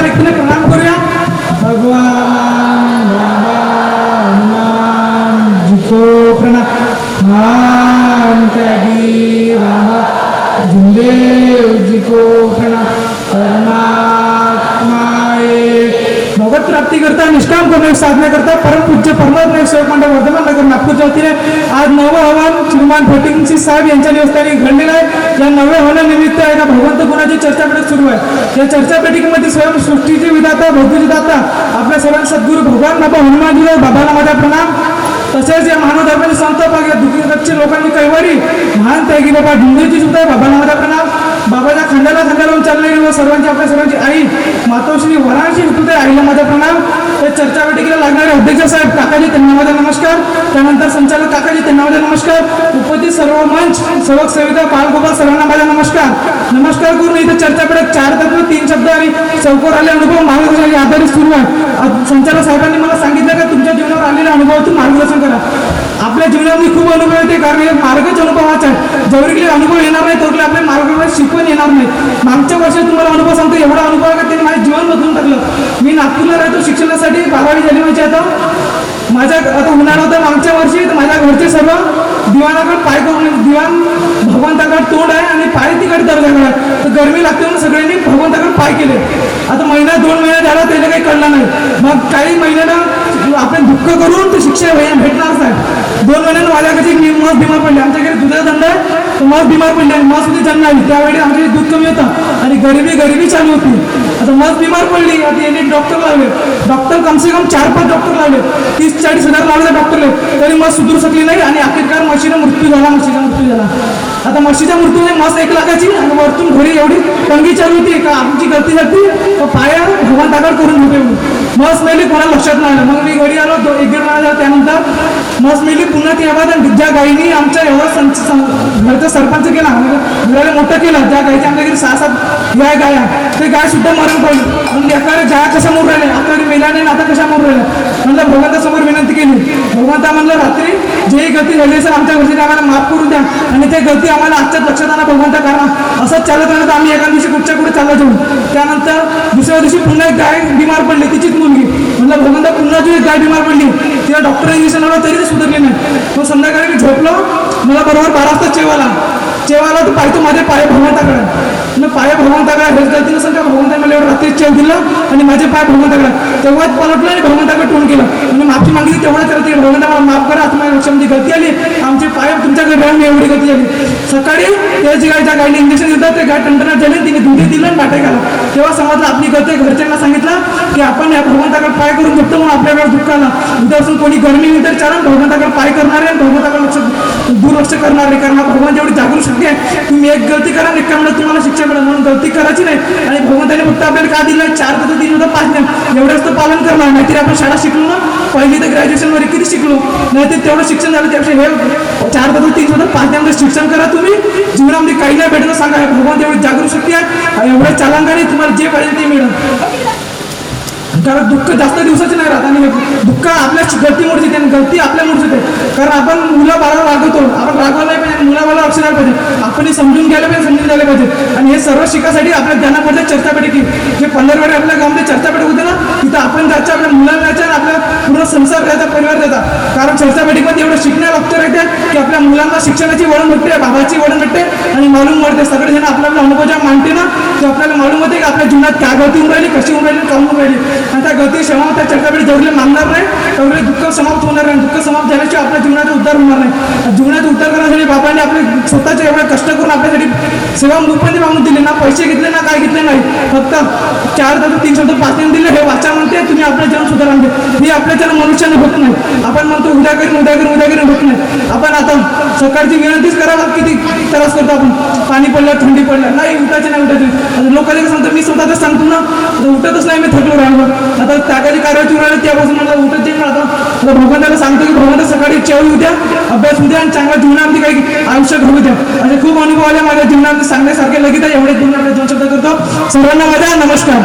एकता व्यक्तीने प्रणाम करूया. भगवान बाबा प्रणाम मान त्यागी रामा. झुंदेव प्रणाम परमात्मा भगवत प्राप्ती करता निष्काम करून साधना करता परम परमात्मा सेवक मंडळ वर्धमान नगर नागपूरच्या वतीने आज नवं हवान श्रीमान भोटिंगसी साहेब यांच्या निवासस्थानी घडलेलं आहे. या नव्या हवानानिमित्त एका भगवंत गुणाची चर्चा बैठक सुरू आहे या चर्चा बैठकीमध्ये स्वयं सृष्टीचे विधाता भौतिक विधाता आपल्या सर्व सद्गुरू भगवान बाबा हनुमानजी बाबाला माझा प्रणाम. तसेच या मानवधर्माचे संत भाग या दुःखी लोकांनी कैवारी महान त्यागी बाबा डुंगरीची सुद्धा बाबाला माझा प्रणाम. बाबाच्या खंडाला खंडाला चाललेली व सर्वांची आपल्या सर्वांची आई मातोश्री वरा सुद्धा आहे आईला माझा प्रणाम त्या चर्चा बैठकीला लागणारे अध्यक्ष साहेब काकाजी त्यांना माझा नमस्कार. त्यानंतर संचालक काकाजी त्यांना माझा नमस्कार. उपस्थित सर्व मंच सेवक सेविका बालगोपाल सर्वांना माझा नमस्कार. नमस्कार करून इथे चर्चा चार तत्व तीन शब्द आणि चौकोर आले अनुभव मार्गदर्शनाचे आधारित सुरू आहे. संचालक साहेबांनी मला सांगितलं का तुमच्या जीवनावर आलेल्या अनुभवातून मार्गदर्शन करा. आपल्या जीवनामध्ये खूप अनुभव येते कारण हे मार्गच अनुभवाचा आहे. जवळकडे अनुभव येणार नाही तेवढे आपल्या मार्गावर शिकवण येणार नाही. मागच्या वर्षात तुम्हाला अनुभव सांगतो एवढा अनुभव आहे का? त्यांनी माझे जीवन बदलून टाकलं. मी नागपूरला राहतो शिक्षणासाठी बारावी झाली माझी आता. माझ्या आता उन्हाळा होता मागच्या वर्षी तर माझ्या घरचे सर्व दिवाणाकडे पाय करून दिवाण भगवंताकडे तोंड आहे आणि पाय तिकडे दर्जाकडे आहे तर गरमी लागते म्हणून सगळ्यांनी भगवंताकडे पाय केले. आता महिना दोन महिना झाला त्याला काही कळणार नाही. मग काही महिन्यानं आपण दुःख करून ते शिक्षा भे- भेटणार साहेब. दोन महिन्यानं माझ्याकडे मी मस्त बिमार पडले. आमच्याकडे दुधा दुधाचा धंदा आहे. तर मस्त बिमार पडले. आणि मस्त मध्ये जन्म आली त्यावेळी आमच्याकडे दूध कमी होतं. आणि गरिबी गरिबी चालू होती. आता मस्त बिमार पडली. आता यांनी डॉक्टर लावले. डॉक्टर कमसे कम चार पाच डॉक्टर लावले. तीस चाळीस हजार लावले डॉक्टरले तरी मस्त सुधरू शकली नाही. आणि अखेरकार म्हशीचा मृत्यू झाला. म्हशीचा मृत्यू झाला. आता म्हशीच्या मृत्यूने मस्त एक लाखाची. आणि वरतून घरी एवढी तंगी चालू होती. का आमची गलती झाली. तर भगवान भगवंताकडे करून घेते मस्त नाही कोणाला लक्षात नाही आलं. मग मी घरी आलो दो एक दीड महिना त्यानंतर मस्त मेली पुन्हा ती आवाज आणि ज्या गायीनी आमच्या एवढा संच सं- म्हणजे घरचा सरपंच केला म्हणजे मुलाला घराला मोठं केलं ज्या गायीच्या आमच्या घरी सहा सात गाय गाया ते गाय सुद्धा मरण पडली. म्हणजे एखाद्या गाया कशा मोर राहिल्या? आता मेला नाही आता कशा मोर राहिल्या? म्हणलं भगवंतासमोर विनंती केली. भगवंता म्हणलं रात्री जे गती झाली सर आमच्या घरची आम्हाला माफ करून द्या आणि ते गती आम्हाला आजच्याच लक्षात आणा भगवंता कारण असंच चालत राहत आम्ही एका दिवशी कुठच्या कुठे चालत जाऊ त्यानंतर दुसऱ्या दिवशी पुन्हा एक गाय बिमार पडली. तिची भगवंता एक गाय बिमार पडली. तिला डॉक्टर इंजेक्शन लावलं तरी ते सुधारले नाही. मग संध्याकाळी मी झोपलो. मला बरोबर बारा वाजता चेवाला चेवाला तर पाहतो माझे पाय भगवंताकडे मग पाय भगवंताकडे हेच गलती नसेल का? भगवंता मला एवढं रात्री चेव दिलं आणि माझे पाय भगवंताकडे तेव्हाच पलटलं आणि भगवंताकडे टोन केलं. आणि माफी मागितली तेवढं करते भगवंता मला माफ करा आता माझ्या गलती आली. आमचे पाय तुमच्याकडे राहून एवढी गलती झाली सकाळी त्याची गाय ज्या गायने इंजेक्शन देतात ते गाय टंटनात झाले तिने दुधी दिलं आणि बाटे घाला तेव्हा समजलं आपली गलती घरच्यांना सांगितलं की आपण या भगवंताकडे पाय करून दुखतो म्हणून आपल्याकडे दुःख आला. उद्यापासून कोणी गरमी होईल तर चालन भगवंताकडे पाय करणारे आणि भगवंताकडे लक्ष दुर्लक्ष करणारे कारण भगवंत एवढी जागरूक शक्ती आहे. तुम्ही एक गलती करा निकामला तुम्हाला शिक्षा मिळेल म्हणून गलती करायची नाही. आणि भगवंताने फक्त आपल्याला का दिलं? चार पद्धती दिली होतं पाच तर नाहीतरी आपण शाळा शिकलो ना. पहिली तर ग्रॅज्युएशन वगैरे किती शिकलो? नाहीतर तेवढं शिक्षण झालं त्यापेक्षा हे चार बदल तीन बदल पाच त्यामध्ये शिक्षण करा तुम्ही. जीवनामध्ये काही नाही भेटलं सांगा भगवान तेवढी जागरूक शक्ती आहे. आणि एवढं चालांगाने तुम्हाला जे पाहिजे ते मिळेल. कारण दुःख जास्त दिवसाचे नाही राहत आणि दुःख आपल्या गतीमुळे गलती आपल्या मोडची होते कारण आपण मुलं बाळाला रागवतो आपण रागवलं नाही पाहिजे मुलाबाला लक्ष द्यायला पाहिजे. आपण हे समजून घ्यायला पाहिजे समजून घ्यायला पाहिजे. आणि हे सर्व शिकासाठी आपल्या ज्ञानामध्ये चर्चा की जे पंधरवाडी आपल्या गावामध्ये चर्चापेटी होते ना? तिथं आपण त्याच्या आपल्या मुलांना आपल्या पूर्ण संसार द्यायचा परिवार द्यायचा कारण चर्चापेठीमध्ये एवढं शिकण्या लागतं राहते की आपल्या मुलांना शिक्षणाची वळण भेटते बाबाची वळण भेटते आणि मालूम वाढते. सगळे जण आपल्या आपल्या अनुभव जेव्हा मांडते ना? ते आपल्याला मालूम होते की आपल्या जीवनात काय गळती होऊन राहिली कशी होऊन राहिली काऊन होऊन राहिली. आणि त्या गळती क्षमा त्या मानणार नाही तेवढे दुःख समाप्त होणार नाही दुःख समाप्त झाल्याशिवाय आपल्या जीवनाचा उद्धार होणार नाही. जीवनाचा उद्धार करण्यासाठी बाबांनी आपले स्वतःचे एवढे कष्ट करून आपल्यासाठी सेवा मुखपणे मागून दिली ना पैसे घेतले ना काय घेतले नाही. फक्त चार तास तीन शब्द पाच दिन दिले हे वाचा म्हणते तुम्ही आपल्या जीवन सुधारा म्हणते हे आपल्या आपल्याच्यानं मनुष्याने होत नाही. आपण म्हणतो उद्या करून उद्या करून उद्या करून होत नाही. आपण आता सकाळची विनंतीच करावा किती त्रास करतो आपण. पाणी पडलं थंडी पडलं नाही उठायचे नाही. उठायचे लोकांना सांगतो मी स्वतः तर सांगतो ना उठतच नाही मी थकलो राहिलो आता त्यागाची कारवाई राहिली त्यापासून मला उठत येईल आता आता भगवंताला सांगतो की भगवंत सकाळी चेवळी उद्या अभ्यास उद्या आणि चांगल्या जीवनामध्ये काही आयुष्य घडू द्या. असे खूप अनुभव आले माझ्या जीवनामध्ये सांगण्यासारखे लगेच आहे. एवढे जीवनामध्ये दोन शब्द करतो. सर्वांना माझ्या नमस्कार.